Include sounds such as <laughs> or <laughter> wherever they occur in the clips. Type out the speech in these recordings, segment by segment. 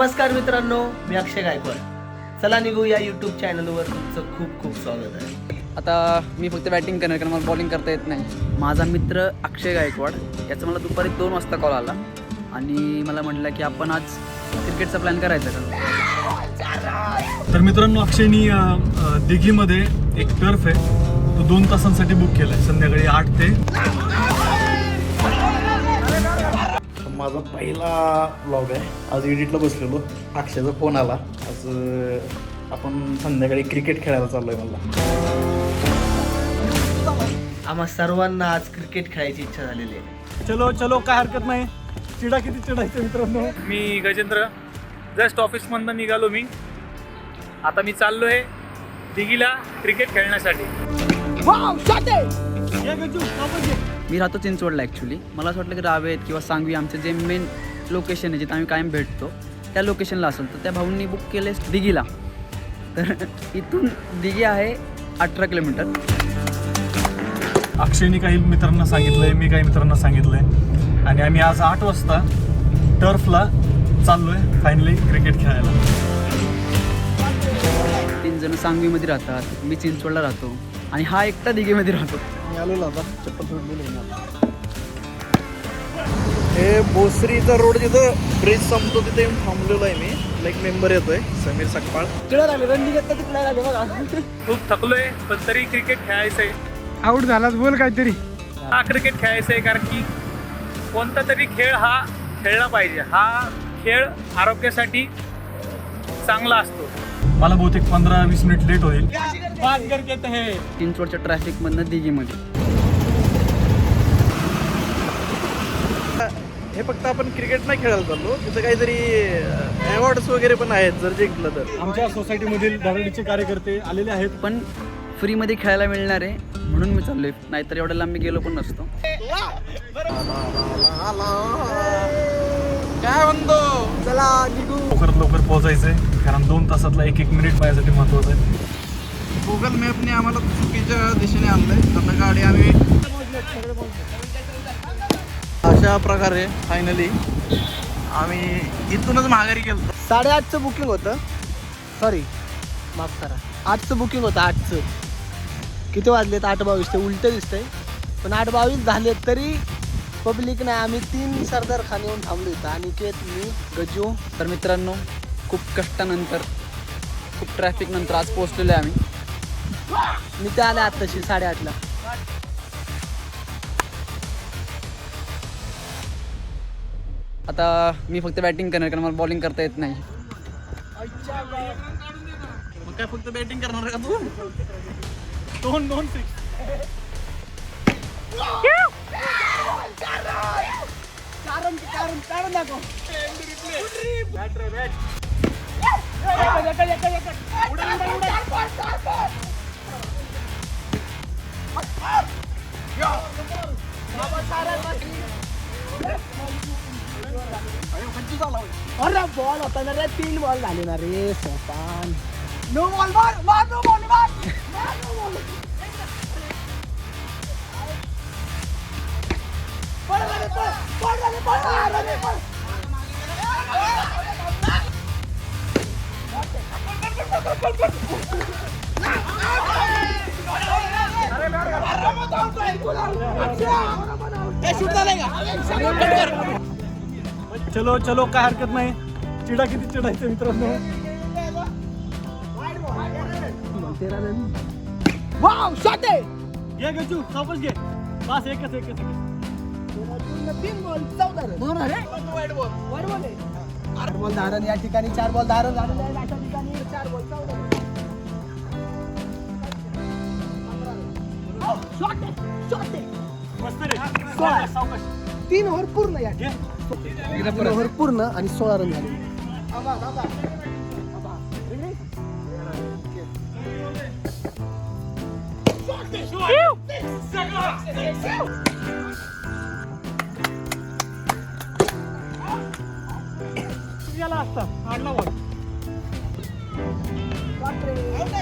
नमस्कार मित्रांनो मी अक्षय गायकवाड. चला निघू या यूट्यूब चॅनलवर तुमचं खूप खूप स्वागत आहे. आता मी फक्त बॅटिंग करणार कारण मला बॉलिंग करता येत नाही. माझा मित्र अक्षय गायकवाड याचा मला दुपारी दोन वाजता कॉल आला. आणि मला म्हटलं की आपण आज क्रिकेटचा प्लॅन करायचा का? तर मित्रांनो अक्षयनी दिघीमध्ये एक टर्फ आहे. तो दोन तासांसाठी बुक केलाय. संध्याकाळी आठ ते माझा पहिला ब्लॉग आहे. आज एडिटला बसलेलो. अक्षयचा फोन आला. आज आपण संध्याकाळी क्रिकेट खेळायला चाललोय मला आम्हा सर्वांना आज क्रिकेट खेळायची इच्छा झालेली आहे. चलो चलो काय हरकत नाही. चिडा किती चिडायचं मित्रांनो. मी गजेंद्र. जस्ट ऑफिसमधनं निघालो मी. आता मी चाललो आहे दिघीला क्रिकेट खेळण्यासाठी. मी राहतो चिंचवडला ॲक्च्युली मला असं वाटलं की रावेत किंवा सांगवी आमचे जे मेन लोकेशन आहे जिथे आम्ही कायम भेटतो त्या लोकेशनला असेल. तर त्या भाऊंनी बुक केले दिघीला. तर इथून दिघी आहे अठरा किलोमीटर. अक्षयनी काही मित्रांना सांगितलंय मी काही मित्रांना सांगितलंय. आणि आम्ही आज आठ वाजता टर्फला चाललोय फायनली क्रिकेट खेळायला. तीन जण सांगवीमध्ये राहतात मी चिंचवडला राहतो. आणि हा एकटा दिघीमध्ये राहतो. आलेलो आता चप्पल सोडलेली आता. हे भोसरीचा रोड जिथं ब्रिज संपतो तिथे येऊन थांबलेलो आहे मी. लाईक मेंबर येतोय समीर सकपाळ. खूप थकलोय पण तरी क्रिकेट खेळायचं आहे आऊट झालाच बोल काहीतरी. हा क्रिकेट खेळायचं आहे कारण की कोणता तरी खेळ हा खेळला पाहिजे. हा खेळ आरोग्यासाठी चांगला असतो. मला बहुतेक पंधरा वीस मिनिट लेट होईल. चिंचवडच्या ट्रॅफिकमधनं दिघीमध्ये हे. फक्त आपण क्रिकेट नाही खेळायला चाललो. तिथं काहीतरी अवॉर्ड्स वगैरे पण आहेत जर जिंकलं तर. आमच्या सोसायटीमधील धरणीचे कार्यकर्ते आलेले आहेत. पण फ्रीमध्ये खेळायला मिळणार आहे म्हणून मी चाललोय. नाहीतर एवढ्या लांब मी गेलो पण नसतो. काय म्हणतो? चला निघू. लवकरात लवकर पोहोचायचंय. कारण दोन तासातला एक एक मिनिट माझ्यासाठी महत्वाचं आहे. गुगल मॅपने आम्हाला चुकीच्या दिशेने आणलंय. आता गाडी आम्ही अशा प्रकारे फायनली आम्ही इथूनच माघारी गेलो. साडेआठचं बुकिंग होतं. सॉरी माफ करा. आठचं बुकिंग होतं आठचं. किती वाजलेत? आठ बावीस ते उलटं दिसतंय. पण आठ बावीस झाले तरी पब्लिक नाही. आम्ही तीन सरदार खान येऊन थांबलो इथं. अनिकेत मी गजू. तर मित्रांनो खूप कष्टानंतर खूप ट्रॅफिक नंतर आज पोहोचलेलो आहे आम्ही. मी ते आले आत्ताशी साडेआठला. आता मी फक्त बॅटिंग करणार कारण मला बॉलिंग करता येत नाही. मग काय फक्त बॅटिंग करणार का तू? दोन दोन सिक्स अरे बॉल होता ना रे तीन बॉल झाले रे सोपान नो बल मार मार बल मार नो चलो चलो काय हरकत नाही. चिडा किती चिडायचं मित्रांनो. वाव शॉट आहे. घे गजू सापच घे. बस एकच एकच बॉल चौदा रन बरोबर आहे. वाईट बॉल वाईट बॉल आहे. चार बॉल दहा रन या ठिकाणी चार बॉल रन झालेले तीन ओव्हर पूर्ण या. तीन ओव्हर पूर्ण आणि सोळा रन झाले. याला असता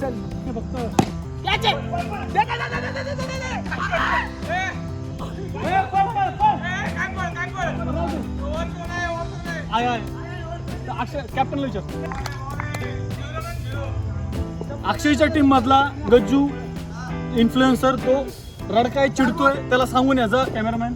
बॅट नाही ती अशी सोडून दिली व्हिडिओ आहे का हे शूट झालंय का व्हिडिओ आहे का हे शूट झालंय का कॅप्टनला विचार. अक्षयच्या टीम मधला गज्जू इन्फ्लुएन्सर तो रडकाय चिडतोय त्याला सांगून याचा कॅमेरामॅन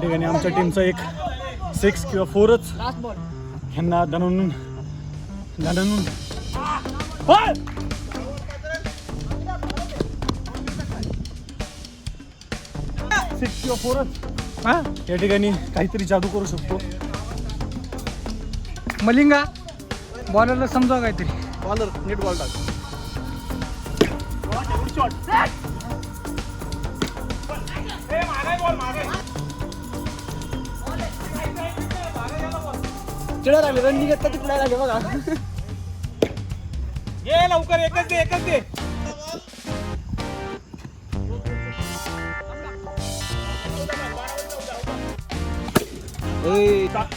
ठिकाणी आमच्या टीमचा एक सिक्स किंवा फोरच ह्यांना दणून दणून होय! सिक्स किंवा फोरच हा? या ठिकाणी काहीतरी जादू करू शकतो. मलिंगा बॉलरला समजावं काहीतरी. बॉलर नीट बॉल टाक. चिडा लागले रणनी घेतला तिकडे लागले बघा. ये लवकर एकच दे एकच दे.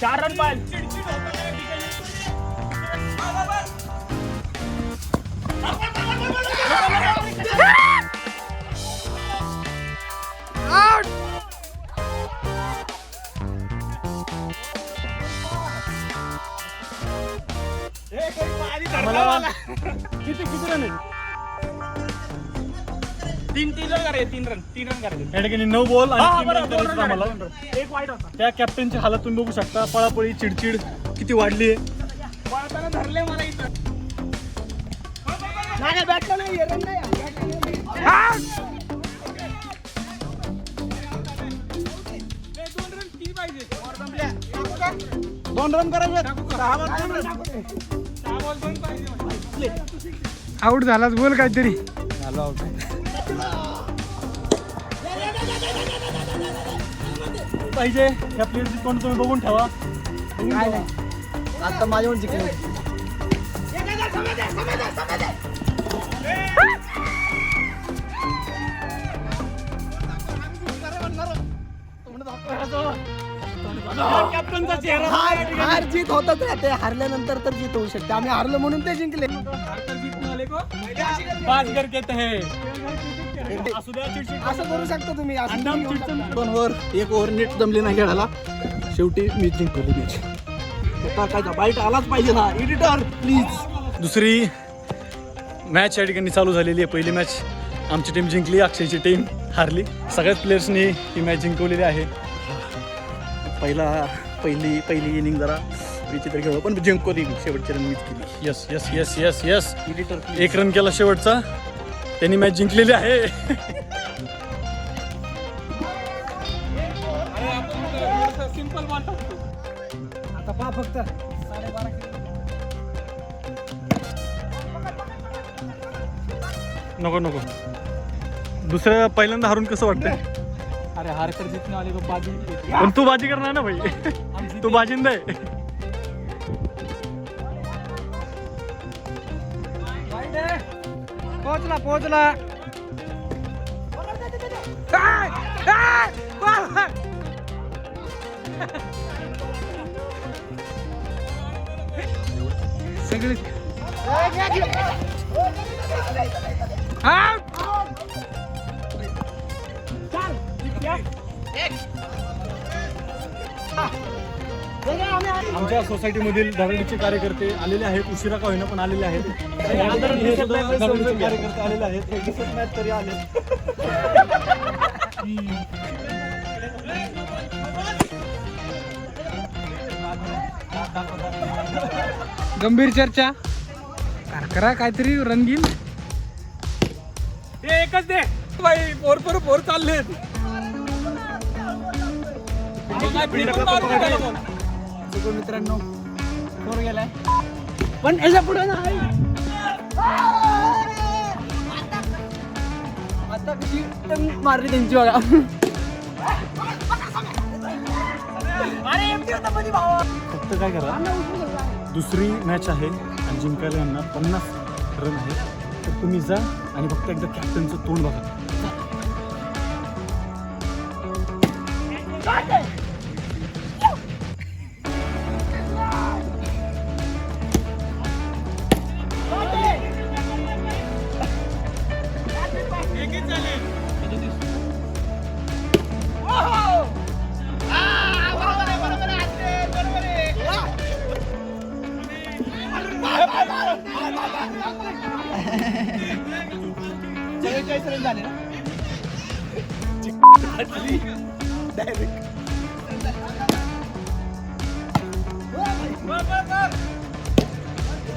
चार रन पाहिजे किती किती रन आहेत? तीन तीन रन करायचे तीन रन तीन रन करायचे. या ठिकाणी नऊ बॉल हा, आणि तीन बरोबर, करायचे आम्हाला. run. एक वाईट होता. त्या कॅप्टनची हालत तुम्ही बघू शकता. पळापळी चिडचिड किती वाढली आहे. पळताना धरले मला इथं. नाही रन दोन रन दोन रन करायचे. सहा बॉल दोन पाहिजे. आऊट झालाच बोल काहीतरी. पाहिजे या प्लेअरची कोण तुम्ही बघून ठेवा. काय नाही. आता माझ्यावर जिंकले. कॅप्टनचा चेहरा हार हार जीत होतच राहते. हारल्यानंतर तर जीत होऊ शकते. आम्ही हारलो म्हणून ते जिंकले. पाच घर घेत आहे. असू द्या चिडचिड असं करू शकता तुम्ही. असं दोन ओव्हर एक ओव्हर नीट जमली नाही खेळायला. शेवटी मी जिंकवली मॅच बाईट आलाच पाहिजे ना. एडिटर प्लीज दुसरी मॅच या ठिकाणी चालू झालेली आहे. पहिली मॅच आमची टीम जिंकली. अक्षयची टीम हारली. सगळ्याच प्लेयर्सनी ही मॅच जिंकवलेली आहे. पहिला पहिली पहिली इनिंग जरा विचित्र खेळ पण जिंकवली मी शेवटची रन मीच केली. Yes yes yes yes yes editor एक रन केला शेवटचा. त्यांनी मॅच जिंकलेली आहे. सिंपल आता पहा फक्त नको नको. दुसऱ्या पहिल्यांदा हारून कसं वाटतंय? अरे हारकर जितने वाले को बाजी पण तू बाजी करणार ना भाई? तू बाजिंदा। आहे पोहोचला पोहोचला सगळे आमच्या सोसायटीमधील धरणीचे कार्यकर्ते आलेले आहेत. उशिरा का होईना पण आलेले आहेत. हे सुद्धा धरणीचे कार्यकर्ते आलेले आहेत. हे दिसत नाहीत तरी आले. गंभीर चर्चा. करा करा काहीतरी रंगीन. ते एकच दे. भाई फोर फोर फोर चालले चुकून मित्रांनो. फोर गेलाय. पण याच्यापुढे नाही. आता कशी टंग मारली त्यांची बघा. फक्त काय करा दुसरी मॅच आहे आणि जिंकायला यांना पन्नास रन आहे तर तुम्ही जा आणि फक्त एकदा कॅप्टनचं तोंड बघा.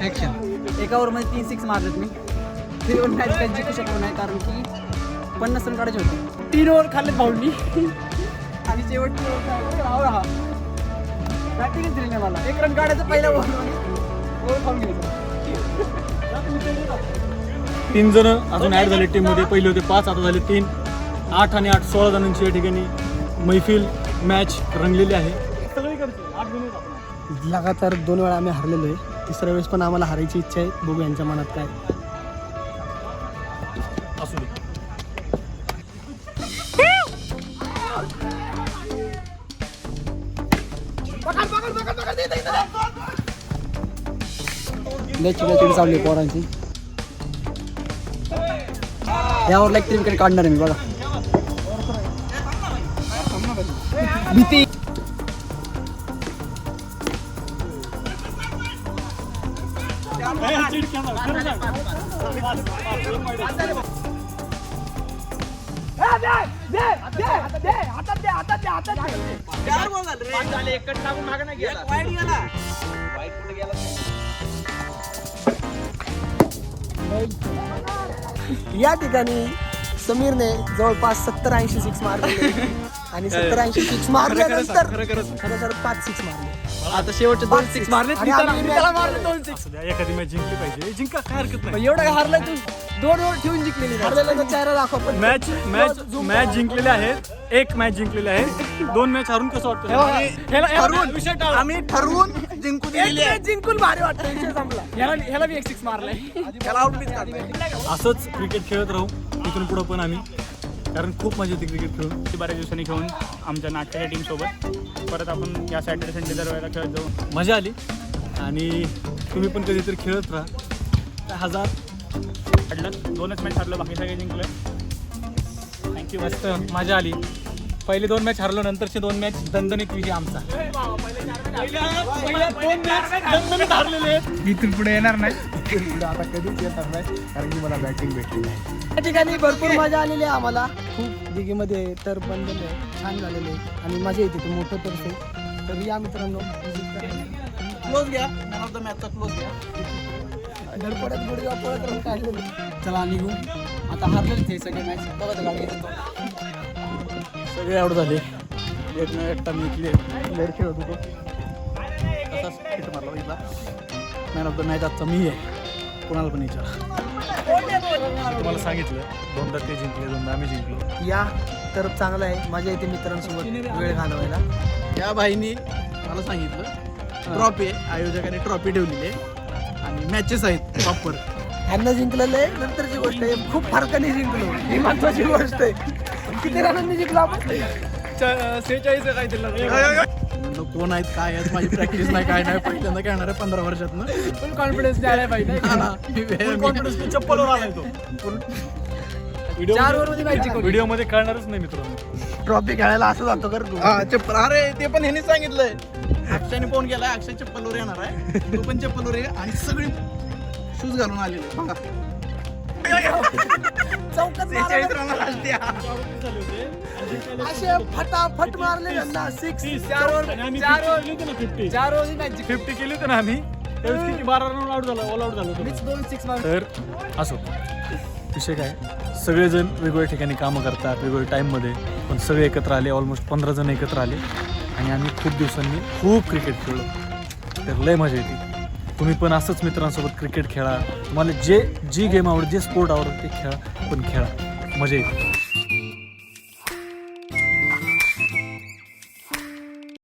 ऍक्शन एका ओव्हरमध्ये तीन सिक्स मारलेत मी. थ्री ओव्हर मॅच काही जिंकू शकलो नाही कारण की पन्नास रन काढायचे होते. तीन ओव्हर खाल्लेत भाऊंनी. आणि शेवटची ओव्हर हा बॅटिंगच दिली नाही मला. एक रन काढायचं पहिल्या ओव्हर ओव्हर खाऊन घ्यायचं. तीन जण अजून ॲड झाले टीममध्ये पहिले होते पाच आता झाले तीन. आठ आणि आठ सोळा जणांची या ठिकाणी मैफिल मॅच रंगलेली आहे. लगातार दोन वेळा आम्ही हरलेलो आहे. तिसऱ्या वेळेस पण आम्हाला हारायची इच्छा आहे. बघू यांच्या मनात काय. असू दे. चालली आहे पोरांची. यावर लाईक तरी विकेट काढणार आहे मी बघा. भीती. या ठिकाणी समीरने जवळपास सत्तर ऐंशी सिक्स मारले <laughs> आणि सत्तर ऐंशी सिक्स मारल्यानंतर खरं पाच सिक्स मारले. आता शेवटचे दोन सिक्स मारले आणि आम्ही मारले दोन सिक्स एखादी मॅच जिंकली पाहिजे. जिंका काय हरकत नाही. एवढं हारलाय तू? दोन ओव्हर ठेवून जिंकलेली. हरलेला चेहरा दाखवा पण. मॅच मॅच मॅच जिंकलेले आहेत. एक मॅच जिंकलेली आहे. दोन मॅच हरून कसं वाटतं. आम्ही ठरवून जिंकू दिलेली आहे. जिंकून भारी वाटतं विषय संपला. ह्याला ह्याला मी एक सिक्स मारलाय. त्याला. असंच क्रिकेट खेळत राहू. इथून पुढं पण आम्ही कारण खूप मजा येते क्रिकेट खेळून. ती बऱ्याच दिवसांनी घेऊन आमच्या नाटकाच्या टीमसोबत परत आपण या सॅटर्डे संडे दरवेळेला खेळत जाऊ. मजा आली. आणि तुम्ही पण कधीतरी खेळत राहा. हजार? हरलं दोनच मॅच हरलो बाकी सगळे जिंकले थँक्यू मस्त. मजा आली. पहिले दोन मॅच हरलो नंतरचे दोन मॅच दणदणीत विजय आमचा. दणदणीत हरलेले. आहेत इथून पुढे येणार नाही. या ठिकाणी भरपूर मजा आलेली आहे आम्हाला. खूप दिघीमध्ये तर पण छान झालेले आहे. आणि मजा येते ते मोठं तर ते तर या मित्रांनो क्लोज घ्या. मॅन ऑफ द मॅचचा क्लोज घ्या. धडपडत गुडघा पळत राहून काढलेले चला निघू. आता हारलेच हे सगळे मॅच बघा तर गाडी घेतो सगळे आउट झाले. एक न एकटा मी इथले खेळत होतो. तसाच हिट मारला बघितला. मॅन ऑफ द मॅच आजचा मी आहे कोणाला पण विचारा. तुम्हाला सांगितलं दोनदा ते जिंकले दोनदा आम्ही जिंकलो. या तर चांगलं आहे. मजा येते मित्रांसोबत वेळ घालवायला. या भाईनी मला सांगितलं ट्रॉफी आहे. आयोजकाने ट्रॉफी ठेवलेली आहे. आणि मॅचेस आहेत प्रॉपर ह्यांना जिंकलेलं आहे. नंतरची गोष्ट आहे खूप फरकाने जिंकलो. ही महत्वाची गोष्ट आहे. किती रनांनी जिंकलो आपण? सेहेचाळीस काय दिला कोण आहेत काय आहेत माझी प्रॅक्टिस नाही काय नाही पहिल्यांदा खेळणार आहे पंधरा वर्षातनं. फुल कॉन्फिडन्स द्यायला पाहिजे हा ना. मी- कॉन्फिडन्स चप्पलवर आलाय तो. चार ओव्हरमध्ये मॅच जिंकवली व्हिडिओमध्ये कळणारच नाही मित्रांनो. ट्रॉफी खेळायला असं जातो कर तू. हा चप्पल अरे ते पण ह्याने सांगितलंय. अक्षयने फोन केलाय अक्षय चप्पलवर येणार आहे. तू पण चप्पलवर ये आणि सगळी शूज घालून आलेले बघा. चौकात. असे फटाफट मारले त्यांना सिक्स चार ओव्हर. चार ओव्हर. चार ओव्हर मॅच फिफ्टी केली होती ना आम्ही. त्यावेळेस किती? बारा रन आउट झाला ऑल आउट झालो. मीच दोन सिक्स मार तर असो. विषय काय? सगळेजण वेगवेगळ्या ठिकाणी कामं करतात वेगवेगळ्या टाईममध्ये पण सगळे एकत्र आले ऑलमोस्ट पंधरा जण एकत्र आले. आणि आम्ही खूप दिवसांनी खूप क्रिकेट खेळलो. तर लय मजा येते. तुम्ही पण असंच मित्रांसोबत क्रिकेट खेळा. तुम्हाला जे जी गेम आवडते जे स्पोर्ट आवडतं ते खेळा. पण खेळा. मजा येते.